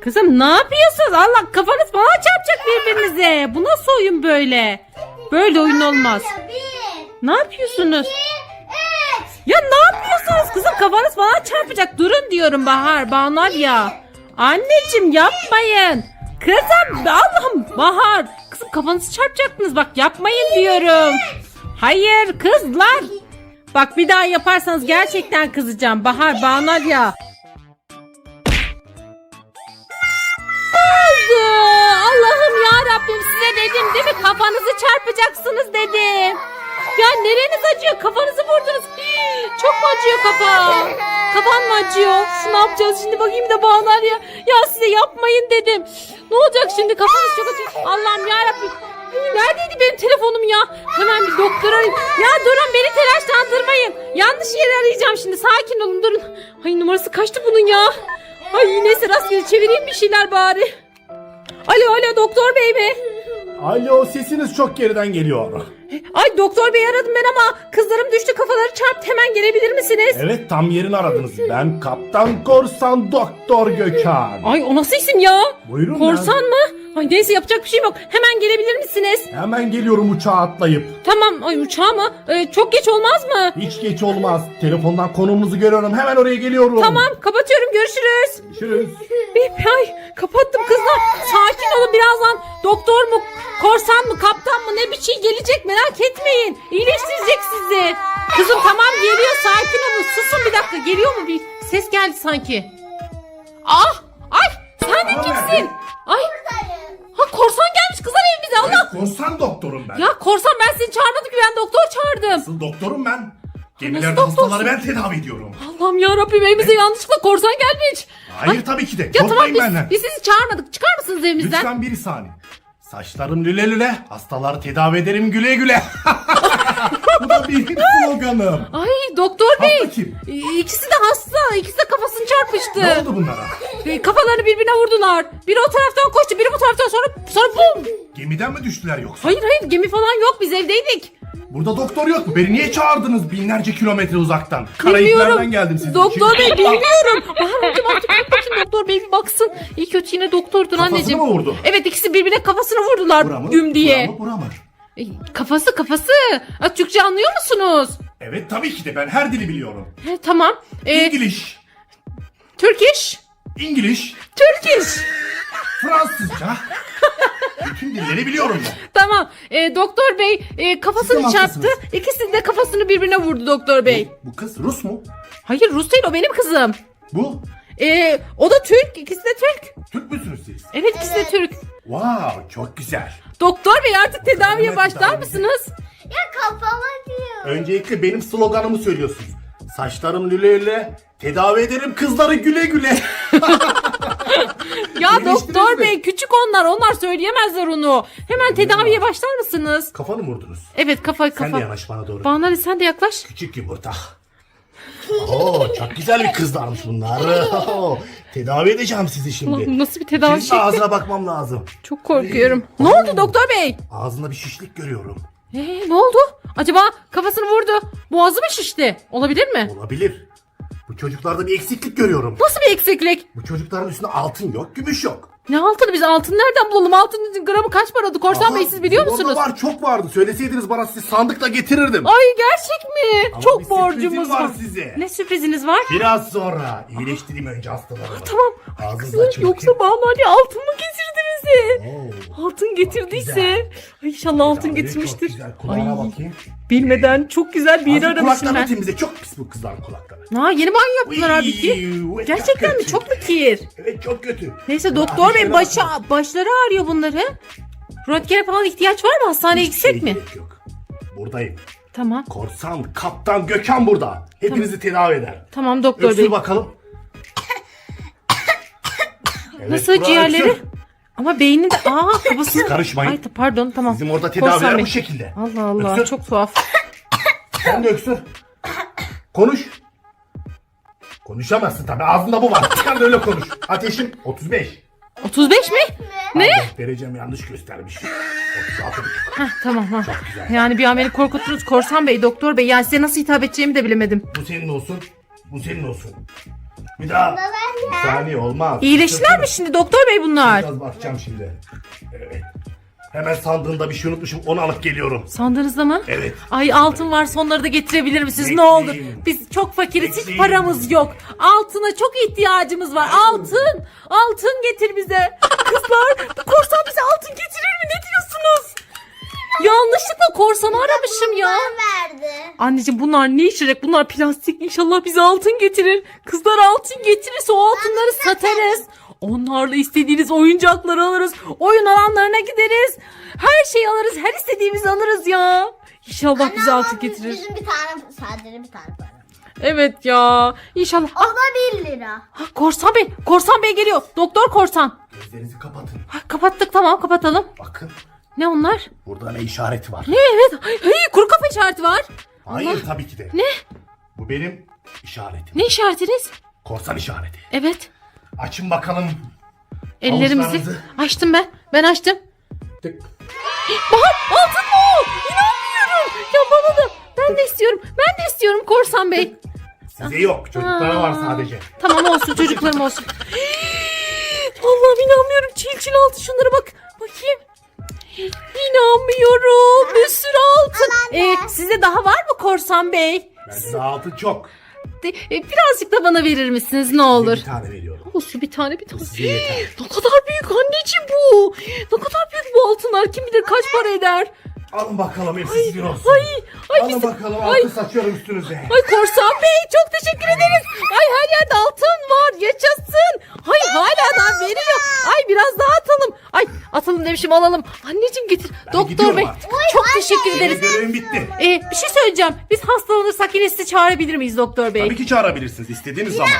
Kızım ne yapıyorsunuz? Allah kafanız bana çarpacak birbirinize. Bu nasıl oyun böyle? Böyle oyun olmaz. Ne yapıyorsunuz? Ya ne yapıyorsunuz kızım? Kafanız bana çarpacak. Durun diyorum Bahar. Bahar ya. Anneciğim yapmayın. Kızım Allah'ım Bahar. Kızım kafanızı çarpacaktınız. Bak yapmayın diyorum. Hayır kızlar. Bak bir daha yaparsanız gerçekten kızacağım. Bahar Bahar ya. Nereniz acıyor? Kafanızı vurdunuz. Çok mu acıyor kafa? Kafan mı acıyor? Ne yapacağız şimdi bakayım da bağlar ya. Ya size yapmayın dedim. Ne olacak şimdi? Kafanız çok acıyor. Allah'ım ya Rabbim. Hii, Neredeydi benim telefonum ya? Hemen bir doktor arayayım. Ya durun beni telaşlandırmayın. Yanlış yere arayacağım şimdi. Sakin olun durun. Ay numarası kaçtı bunun ya? Ay neyse rastgele çevireyim bir şeyler bari. Alo alo doktor bey mi? Alo sesiniz çok geriden geliyor. Ay doktor bey aradım ben ama kızlarım düştü kafaları çarptı hemen gelebilir misiniz? Evet tam yerini aradınız. Ben Kaptan Korsan Doktor Gökhan. Ay o nasıl isim ya? Buyurun Korsan mı? Ay neyse yapacak bir şeyim yok. Hemen gelebilir misiniz? Hemen geliyorum uçağa atlayıp. Tamam ay uçağa mı? Ee, çok geç olmaz mı? Hiç geç olmaz. Telefondan konumunuzu görüyorum. Hemen oraya geliyorum. Tamam kapatıyorum görüşürüz. Görüşürüz. Bip, ay kapattım kızlar. Sakin olun birazdan doktor mu, korsan mı, kaptan mı ne bir şey gelecek merak etmeyin. İyileştirecek sizi. Kızım tamam geliyor sakin olun. Susun bir dakika geliyor mu bir ses geldi sanki. Ah ay sen de kimsin? Ay korsan gelmiş kızlar evimize Allah. Korsan doktorum ben. Ya korsan ben seni çağırmadım ki ben doktor çağırdım. Nasıl doktorum ben? Gemilerde doktorsun? hastaları ben tedavi ediyorum. Allah'ım ya Rabbim evimize yanlışlıkla korsan gelmiş. Hayır tabii ki de. Ya tamam Korkmayın biz, benden. biz sizi çağırmadık. Çıkar mısınız evimizden? Lütfen bir saniye. Saçlarım lüle lüle, hastaları tedavi ederim güle güle. Bu da benim sloganım. Ay doktor bey. Hasta kim? İkisi de hasta. İkisi de kafasını çarpıştı. Ne oldu bunlara? E, Kafalarını birbirine vurdular. Biri o taraftan koştu, biri bu taraftan sonra sonra bum. Gemiden mi düştüler yoksa? Hayır hayır gemi falan yok. Biz evdeydik. Burada doktor yok mu? Beni niye çağırdınız binlerce kilometre uzaktan? Karayiplerden geldim sizin Doktor için. bey bilmiyorum. Bahar hocam artık kalk bakayım doktor bey bir baksın. İyi kötü yine doktordur Kafasını anneciğim. mı vurdu? Evet ikisi birbirine kafasını vurdular Bura mı? güm diye. Bura mı? Bura mı? Kafası kafası. Ha, Türkçe anlıyor musunuz? Evet tabii ki de ben her dili biliyorum. He, tamam. E, İngiliz, Turkish. İngiliz, Turkish. Fransızca. Bütün dilleri biliyorum ben. Tamam. E, doktor bey e, kafasını Siz de çarptı. haklısınız. İkisinin de kafasını birbirine vurdu doktor bey. Bu kız Rus mu? Hayır Rus değil o benim kızım. Bu? E, o da Türk. İkisi de Türk. Türk müsünüz siz? Evet ikisi de Türk. Wow çok güzel. Doktor bey artık tedaviye başlar mısınız? Ya kafama diyor. Öncelikle benim sloganımı söylüyorsunuz. Saçlarım lüle lüle, tedavi ederim kızları güle güle. Ya doktor bey küçük onlar. Onlar söyleyemezler onu. Hemen tedaviye başlar mısınız? Kafanı mı vurdunuz? Evet kafa Sen kafa. de yanaş bana doğru. Bana sen de yaklaş. Küçük yumurta. Oo çok güzel bir kızlarmış bunlar. Oo, tedavi edeceğim sizi şimdi. Ulan nasıl bir tedavi Şimdi ağzına şekli? bakmam lazım. Çok korkuyorum. Ne oldu doktor bey? Ağzında bir şişlik görüyorum. Ee, ne oldu? Acaba kafasını vurdu. Boğazı mı şişti? Olabilir mi? Olabilir. Bu çocuklarda bir eksiklik görüyorum. Nasıl bir eksiklik? Bu çocukların üstünde altın yok, gümüş yok. Ne altını biz altın nereden bulalım? Altının gramı kaç paradı? Korsan Aha, Bey siz biliyor orada musunuz? var çok vardı. Söyleseydiniz bana size sandıkla getirirdim. Ay gerçek mi? Ama bir Çok sürprizim borcumuz var var. size. Ne sürpriziniz var? Biraz sonra iyileştireyim önce hastalarımı. Tamam. Ağzınızı açın Yoksa. Banu Ali altın mı getirdi bize? Oo, Altın getirdiyse. Ay inşallah altın getirmiştir. Çok güzel. Kulağına Ay, bakayım. bilmeden çok güzel bir yeri Ağzı aramışım kulaklarını ben. temizle. Çok pis bu kızların kulakları. Ha yeni banyo yaptılar abi ki. Uy, Gerçekten mi? kötü. Çok mu kir? Evet çok kötü. Neyse doktor bey başı, başları ağrıyor bunları. Röntgene falan ihtiyaç var mı? Hastaneye Hiçbir gitsek mi? gerek Yok. Buradayım. Tamam. Korsan, kaptan Gökhan burada. Hepinizi tedavi eder. Tamam doktor bey. Öksür bakalım. Evet, Nasıl Burak, ciğerleri? öksür. Ama beyninde aa kafası. Karışmayın. Ay pardon tamam. Bizim orada Korsan tedaviler Bey. bu şekilde. Allah Allah Öksür. çok tuhaf. Sen de öksür. Konuş. Konuşamazsın tabii. Ağzında bu var. Sen de öyle konuş. Ateşim 35. 35 mi? Ne? Derecem yanlış göstermiş. 36 Heh, tamam ha. Yani bir an beni korkuttunuz Korsan Bey, Doktor Bey. Yani size nasıl hitap edeceğimi de bilemedim. Bu senin olsun. Bu senin olsun. Bir daha. Bir saniye olmaz. İyileştiler mi şimdi doktor bey bunlar? Biraz bakacağım şimdi. Evet. Hemen sandığında bir şey unutmuşum onu alıp geliyorum. Sandığınızda mı? Evet. Ay altın var sonları da getirebilir misiniz ne Bekleyin. olur? Biz çok fakiriz hiç Bekleyin. paramız yok. Altına çok ihtiyacımız var. Altın! Altın getir bize. Kızlar bu korsan bize altın getirir mi? Ne diyorsunuz? Yanlışlıkla korsanı aramışım ya. Verdi. Anneciğim bunlar ne işirek? Bunlar plastik. İnşallah bize altın getirir. Kızlar altın getirirse o altınları satarız. Onlarla istediğiniz oyuncakları alırız. Oyun alanlarına gideriz. Her şeyi alırız. Her istediğimizi alırız ya. İnşallah bize Ama altın getirir. Bizim bir tane sadece bir tane para. Evet ya. İnşallah. O da 1 lira. Ah, korsan Bey. Korsan Bey geliyor. Doktor Korsan. Gözlerinizi kapatın. Ha, kapattık tamam kapatalım. Bakın Ne onlar? burada ne işareti var? Ne evet. Ay, kuru kafa işareti var. Hayır tabii ki de. Ne? Bu benim işaretim. Ne işaretiniz? Korsan işareti. Evet. Açın bakalım. Ellerimizi açtım ben. Ben açtım. Tık. Bahar altın mı o? İnanmıyorum. Ya bana da. Ben de istiyorum. Ben de istiyorum Korsan Bey. Size yok. Çocuklara var Aa, sadece. Tamam olsun çocuklarım olsun. Allah'ım inanmıyorum. Çil çil altın şunlara bak. Bakayım. İnanmıyorum. Bir sürü altın. Ee, size daha var mı Korsan Bey? Ben daha altın çok. De- e, birazcık da bana verir misiniz ne olur? Bir tane veriyorum. Olsun bir tane bir tane. Size yeter. Ne kadar büyük anneciğim bu. Ne kadar büyük bu altınlar. Kim bilir kaç para eder. Alın bakalım hepsi sizin olsun. Ay, ay, Alın bizim- bakalım ay, altın saçıyorum üstünüze. ay Korsan Bey çok teşekkür ederiz. Ay her yerde altın var. Yaşasın. Ay hala da veriyor. Ay biraz atalım demişim alalım. Anneciğim getir. Doktor gidiyorum Bey artık. çok teşekkür ederiz. Benim görevim bitti. Ee, bir şey söyleyeceğim. Biz hastalanırsak yine sizi çağırabilir miyiz doktor bey? Tabii ki çağırabilirsiniz istediğiniz zaman.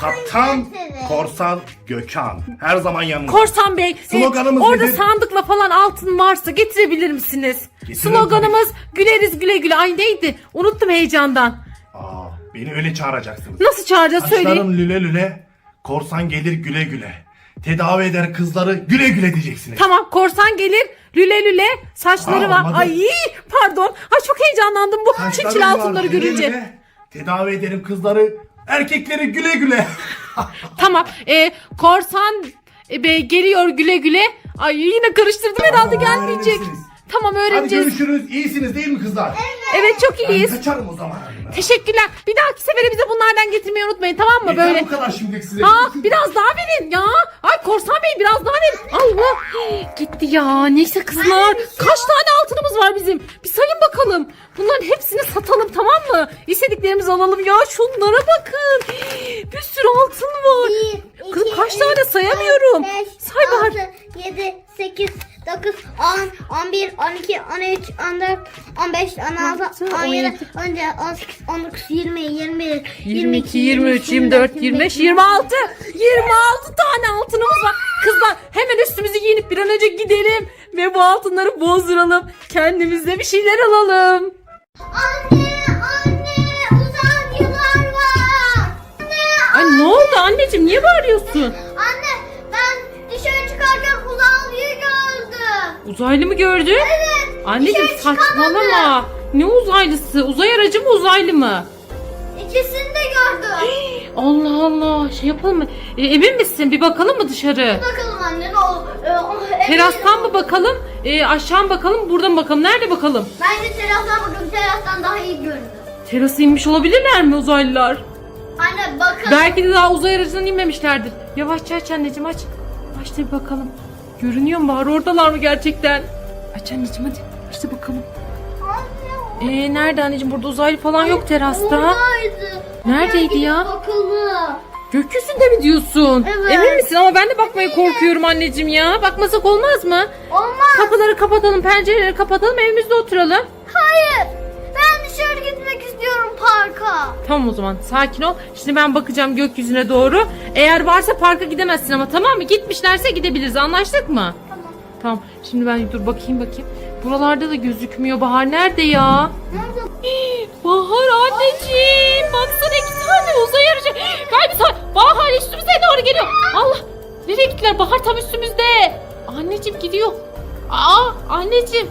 Kaptan Korsan Gökhan. Her zaman yanınızda. Korsan Bey, e, Sloganımız orada nedir? sandıkla falan altın varsa getirebilir misiniz? Getiririm Sloganımız güleriz güle güle. Ay neydi? Unuttum heyecandan. Aa, beni öyle çağıracaksınız. Nasıl çağıracağız söyleyin. Saçlarım lüle lüle. Korsan gelir güle güle. Tedavi eder kızları güle güle diyeceksiniz. Tamam korsan gelir lüle lüle saçları Aa, var. olmadı. Ay pardon. Ay çok heyecanlandım bu Saçlarım çil çil var, altınları güle görünce. güle. Tedavi ederim kızları. Erkekleri güle güle. Tamam. E, korsan e, bey geliyor güle güle. Ay yine karıştırdım herhalde gelmeyecek. öğrenirsiniz. Tamam Hadi öğreneceğiz. görüşürüz. İyisiniz değil mi kızlar? Evet çok Ben iyiyiz. kaçarım o zaman. Teşekkürler. Bir dahaki sefere bize bunlardan getirmeyi unutmayın tamam mı Yeter böyle? bu kadar şimdilik size. Ha biraz daha verin ya. Ay Korsan Bey biraz daha verin. Allah. Gitti ya. Neyse kızlar. Kaç tane altınımız var bizim? Bir sayın bakalım. Bunların hepsini satalım tamam mı? İstediklerimizi alalım ya. Şunlara bakın. Bir sürü altın var. Kız kaç tane sayamıyorum. Say Bahar. 7, 8, 9, 10, 11, 12, 13, 14, 15, 16, 17, 17, 18, 19, 20, 21, 22, 23, 24, 25, 26. 26 tane altınımız var. Kızlar hemen üstümüzü giyinip bir an önce gidelim. Ve bu altınları bozduralım. Kendimize bir şeyler alalım. Anne, anne, uzak yıllar var. Anne, Ay ne oldu anneciğim niye bağırıyorsun? Uzaylı mı gördün? Evet. Anneciğim dışarı saçmalama. Ne uzaylısı? Uzay aracı mı uzaylı mı? İkisini de gördüm. Allah Allah şey yapalım mı? E, emin misin? Bir bakalım mı dışarı? Bakalım anne ne olur. Ee, o- eminim. Terastan mı bakalım? E, aşağı mı bakalım? Buradan mı bakalım? Nerede bakalım? Bence terastan bakın terastan daha iyi görünüyor. Terasa inmiş olabilirler mi uzaylılar? Anne bakın. Belki de daha uzay aracından inmemişlerdir. Yavaşça aç anneciğim aç. Aç da bir bakalım. Görünüyor mu Bahar? Oradalar mı gerçekten? Aç anneciğim hadi. Da bakalım. Anne, Ee, nerede anneciğim? Burada uzaylı falan yok terasta. Oradaydı. Neredeydi ya? Bakalım. Gökyüzünde mi diyorsun? Evet. Emin misin? Ama ben de bakmaya korkuyorum anneciğim ya. Bakmasak olmaz mı? Olmaz. Kapıları kapatalım, pencereleri kapatalım, evimizde oturalım. Hayır. İstiyorum parka. Tamam o zaman sakin ol. Şimdi ben bakacağım gökyüzüne doğru. Eğer varsa parka gidemezsin ama tamam mı? Gitmişlerse gidebiliriz. Anlaştık mı? Tamam. Tamam. Şimdi ben dur bakayım bakayım. Buralarda da gözükmüyor. Bahar nerede ya? Nerede? Bahar anneciğim. Baksana iki tane uzay aracı. Gel bir saniye. Bahar üstümüze doğru geliyor. Allah. Nereye gittiler? Bahar tam üstümüzde. Anneciğim gidiyor. Aa anneciğim.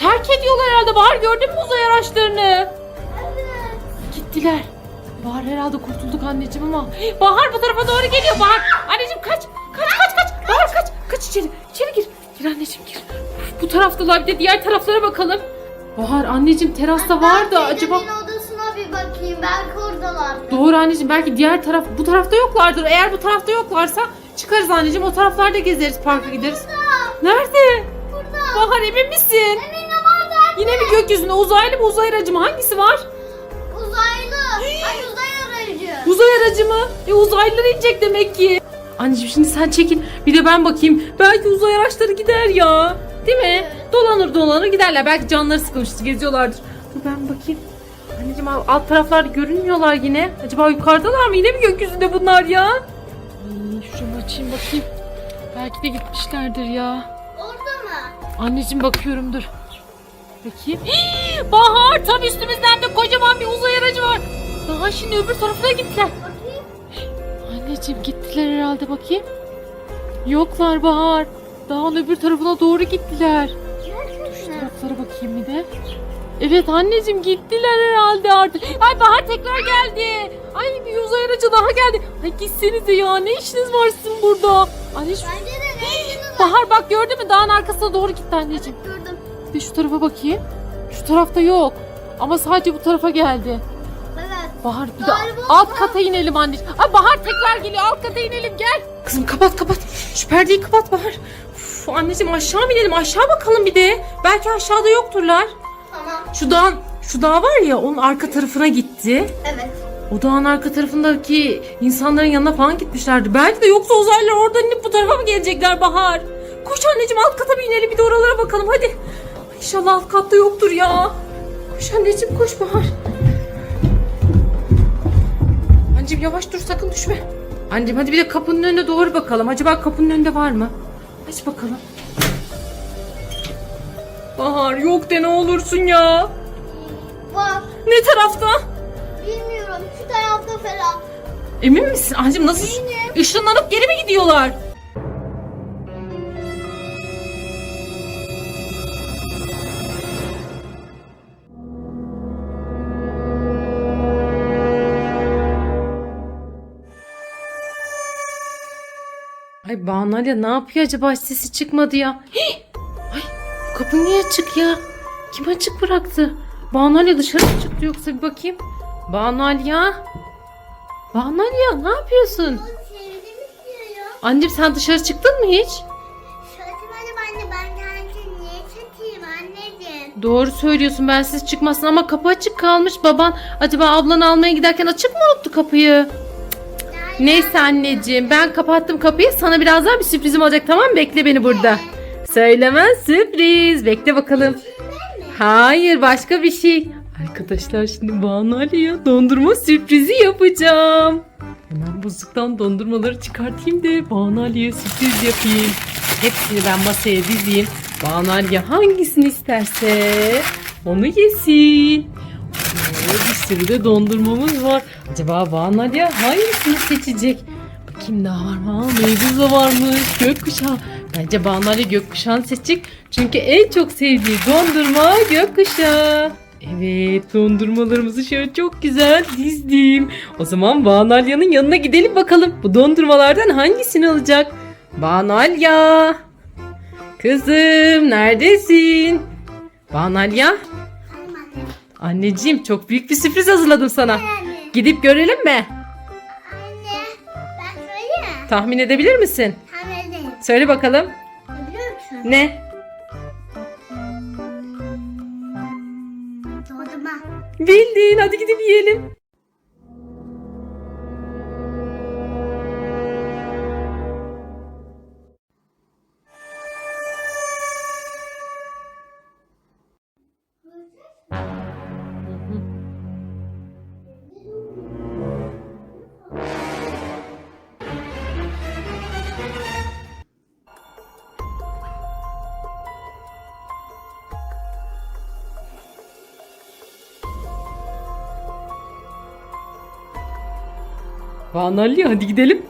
Terk ediyorlar herhalde. Bahar gördün mü uzay araçlarını? Evet. Gittiler. Bahar herhalde kurtulduk anneciğim ama. Bahar bu tarafa doğru geliyor Bahar. Anneciğim kaç. Kaç kaç kaç. Bahar kaç. Kaç içeri. İçeri gir. Gir anneciğim gir. Uf, Bu taraftalar bir de diğer taraflara bakalım. Bahar anneciğim terasta var da acaba... Odasına bir bakayım. Belki oradalar. Doğru anneciğim belki diğer taraf bu tarafta yoklardır. Eğer bu tarafta yoklarsa çıkarız anneciğim o taraflarda gezeriz parka gideriz. Nerede? Burada. Bahar emin misin? Orada. Yine mi gökyüzünde uzaylı mı uzay aracı mı hangisi var? Uzaylı. Ay uzay aracı. Uzay aracı mı? E uzaylılar inecek demek ki. Anneciğim şimdi sen çekin bir de ben bakayım. Belki uzay araçları gider ya. Değil mi? Dolanır dolanır giderler. Belki canları sıkılmıştır geziyorlardır. Dur ben bakayım. Anneciğim alt- taraflarda görünmüyorlar yine. Acaba yukarıdalar mı? Yine mi gökyüzünde bunlar ya? Ay, şuramı açayım bakayım. Belki de gitmişlerdir ya. Orada mı? Anneciğim bakıyorum dur. Bakayım. Hii, Bahar tam üstümüzden de kocaman bir uzay aracı var. Daha şimdi öbür tarafına gittiler. Bakayım. Anneciğim gittiler herhalde bakayım. Yoklar Bahar. Dağın öbür tarafına doğru gittiler. Şu taraflara bakayım bir de. Evet anneciğim gittiler herhalde artık. Ay Bahar tekrar geldi. Ay bir uzay aracı daha geldi. Ay gitsenize ya ne işiniz var sizin burada? Anne şu... Bence de rengini Bahar bak gördün mü dağın arkasına doğru gitti anneciğim. gördüm. Bir de şu tarafa bakayım. Şu tarafta yok. Ama sadece bu tarafa geldi. Evet. Bahar bir de Galiba alt kata inelim anneciğim. Ay Bahar tekrar geliyor alt kata inelim gel. Kızım kapat kapat. Şu perdeyi kapat Bahar. Uf, anneciğim aşağı mı inelim aşağı bakalım bir de. Belki aşağıda yokturlar. Tamam. Şu dağın şu dağ var ya onun arka tarafına gitti. Evet. O dağın arka tarafındaki insanların yanına falan gitmişlerdi. Belki de yoksa uzaylılar oradan inip bu tarafa mı gelecekler Bahar? Koş anneciğim alt kata bir inelim bir de oralara bakalım hadi. İnşallah alt katta yoktur ya. Koş anneciğim koş Bahar. Anneciğim yavaş dur sakın düşme. Anneciğim hadi bir de kapının önüne doğru bakalım. Acaba kapının önünde var mı? Aç bakalım. Bahar yok de ne olursun ya. Var. Ne tarafta? Bilmiyorum. Şu tarafta falan. Emin misin? Anneciğim nasıl Eminim. ışınlanıp geri mi gidiyorlar? Ay Banu Alya ne yapıyor acaba? Sesi çıkmadı ya. Hii! Ay kapı niye açık ya? Kim açık bıraktı? Banu Alya dışarı mı çıktı yoksa bir bakayım. Banu Alya. Banu Alya ne yapıyorsun? Anneciğim sen dışarı çıktın mı hiç? Şaşırmadım anne ben geldim. Niye anneciğim? Doğru söylüyorsun ben siz çıkmasın ama kapı açık kalmış. Baban acaba ablanı almaya giderken açık mı unuttu kapıyı? Neyse anneciğim ben kapattım kapıyı. Sana birazdan bir sürprizim olacak tamam mı? Bekle beni burada. Söylemez sürpriz. Bekle bakalım. Hayır başka bir şey. Arkadaşlar şimdi Banu Ali'ye dondurma sürprizi yapacağım. Hemen buzluktan dondurmaları çıkartayım da Banu Ali'ye sürpriz yapayım. Hepsini ben masaya dizeyim. Banu Ali hangisini isterse onu yesin. Oo, bir sürü de dondurmamız var. Acaba Banu Ali hangisini seçecek? Bakayım ne var mı? Meyduz varmış. Gökkuşağı. Bence Banu Ali gökkuşağını seçecek. Çünkü en çok sevdiği dondurma gökkuşağı. Evet dondurmalarımızı şöyle çok güzel dizdim. O zaman Banu Alya'nın yanına gidelim bakalım. Bu dondurmalardan hangisini alacak? Banu Alya. Kızım neredesin? Banu Alya. Anneciğim çok büyük bir sürpriz hazırladım sana. Anne. Gidip görelim mi? Anne. Ben söyleyeyim mi? Tahmin edebilir misin? Tahmin edeyim. Söyle bakalım. Biliyor musun? Ne? Dondurma. Bildin. Hadi gidip yiyelim. Banu Ali hadi gidelim.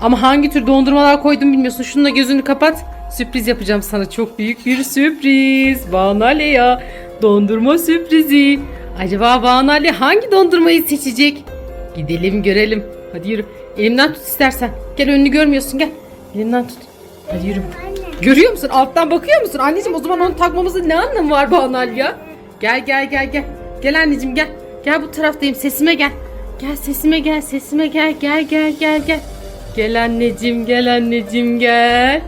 Ama hangi tür dondurmalar koydum bilmiyorsun. Şununla gözünü kapat. Sürpriz yapacağım sana. Çok büyük bir sürpriz. Ali ya. Dondurma sürprizi. Acaba Ali hangi dondurmayı seçecek? Gidelim görelim. Hadi yürü. Elimden tut istersen. Gel önünü görmüyorsun gel. Elimden tut. Hadi yürü. Görüyor musun? Alttan bakıyor musun? Anneciğim o zaman onu takmamızın ne anlamı var Banal ya? Gel gel gel gel. Gel anneciğim gel. Gel bu taraftayım. Sesime gel. Gel sesime gel. Sesime gel. Gel gel gel gel. Gel anneciğim gel anneciğim gel.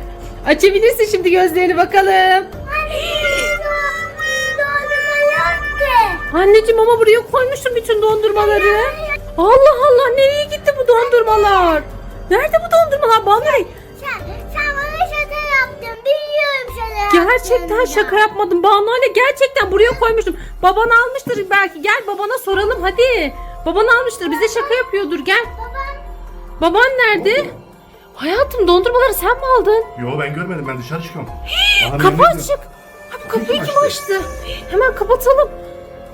Açabilirsin şimdi gözlerini bakalım. Anneciğim ama buraya koymuşsun bütün dondurmaları. Allah Allah nereye gitti bu dondurmalar? Nerede bu dondurmalar? Sen, sen bana şaka yaptın. Biliyorum şaka yaptın. Gerçekten şaka yapmadım. Banu anne gerçekten buraya koymuştum. Baban almıştır belki. Gel babana soralım hadi. Baban almıştır. Bize şaka yapıyordur. Gel. Baban nerede? Hayatım dondurmaları sen mi aldın? Yo ben görmedim ben dışarı çıkıyorum. Bana Kapı açık. Abi kapıyı Kim açtı? Hemen kapatalım.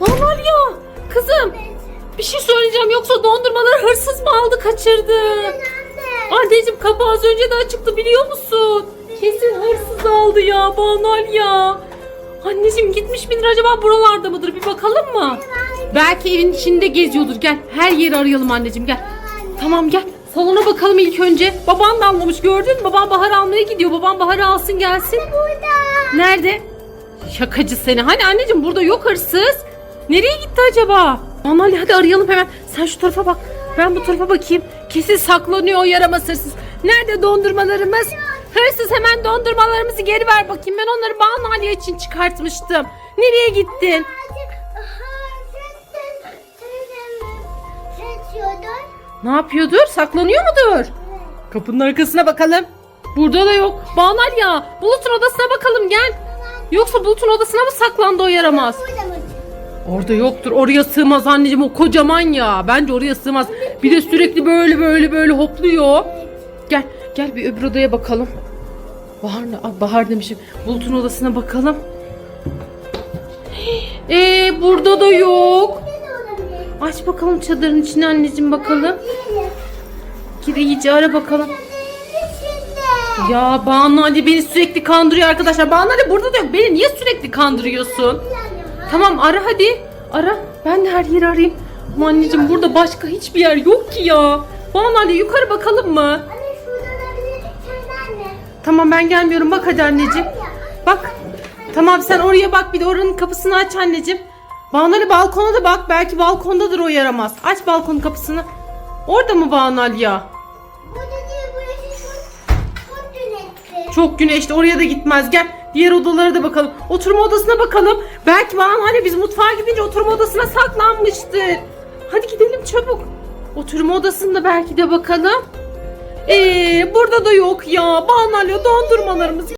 Banu ya. Kızım. Bir şey söyleyeceğim. Yoksa dondurmaları hırsız mı aldı kaçırdı? Anneciğim kapı az önce de açıktı biliyor musun? Kesin hırsız aldı ya Banal ya. Anneciğim gitmiş midir acaba buralarda mıdır bir bakalım mı? Belki evin içinde geziyordur gel. Her yeri arayalım anneciğim gel. Tamam gel. Salona bakalım ilk önce. Baban da almamış gördün mü? Babam bahar almaya gidiyor. Babam baharı alsın gelsin. Nerede? Şakacı seni. Hani anneciğim burada yok hırsız. Nereye gitti acaba? Anali hadi arayalım hemen. Sen şu tarafa bak. Ben bu tarafa bakayım. Kesin saklanıyor o yaramaz hırsız. Nerede dondurmalarımız? Hırsız hemen dondurmalarımızı geri ver bakayım. Ben onları Banu için çıkartmıştım. Nereye gittin? Ne yapıyordur? Saklanıyor mudur? Kapının arkasına bakalım. Burada da yok. Banu ya. Bulut'un odasına bakalım gel. Yoksa Bulut'un odasına mı saklandı o yaramaz? Orada yoktur. Oraya sığmaz anneciğim o kocaman ya. Bence oraya sığmaz. Bir de sürekli böyle böyle böyle hopluyor. Gel gel bir öbür odaya bakalım. Bahar ne? Aa, Bahar demişim. Bulut'un odasına bakalım. Ee burada da yok. Aç bakalım çadırın içine anneciğim bakalım. Gir iyice ara bakalım. Ya Banu Ali beni sürekli kandırıyor arkadaşlar. Banu Ali burada da yok. Beni niye sürekli kandırıyorsun? Tamam ara hadi. Ara. Ben de her yeri arayayım. Ama anneciğim burada başka hiçbir yer yok ki ya. Banu Ali yukarı bakalım mı? Tamam ben gelmiyorum. Bak hadi anneciğim. Bak. Tamam sen oraya bak bir de oranın kapısını aç anneciğim. Banu Ali balkona da bak. Belki balkondadır o yaramaz. Aç balkonun kapısını. Orada mı Banu Ali ya? Çok güneşli oraya da gitmez. Gel diğer odalara da bakalım. Oturma odasına bakalım. Belki Banu hani biz mutfağa gidince oturma odasına saklanmıştır. Hadi gidelim çabuk. Oturma odasında belki de bakalım. Ee, burada da yok ya. Banu Ali dondurmalarımız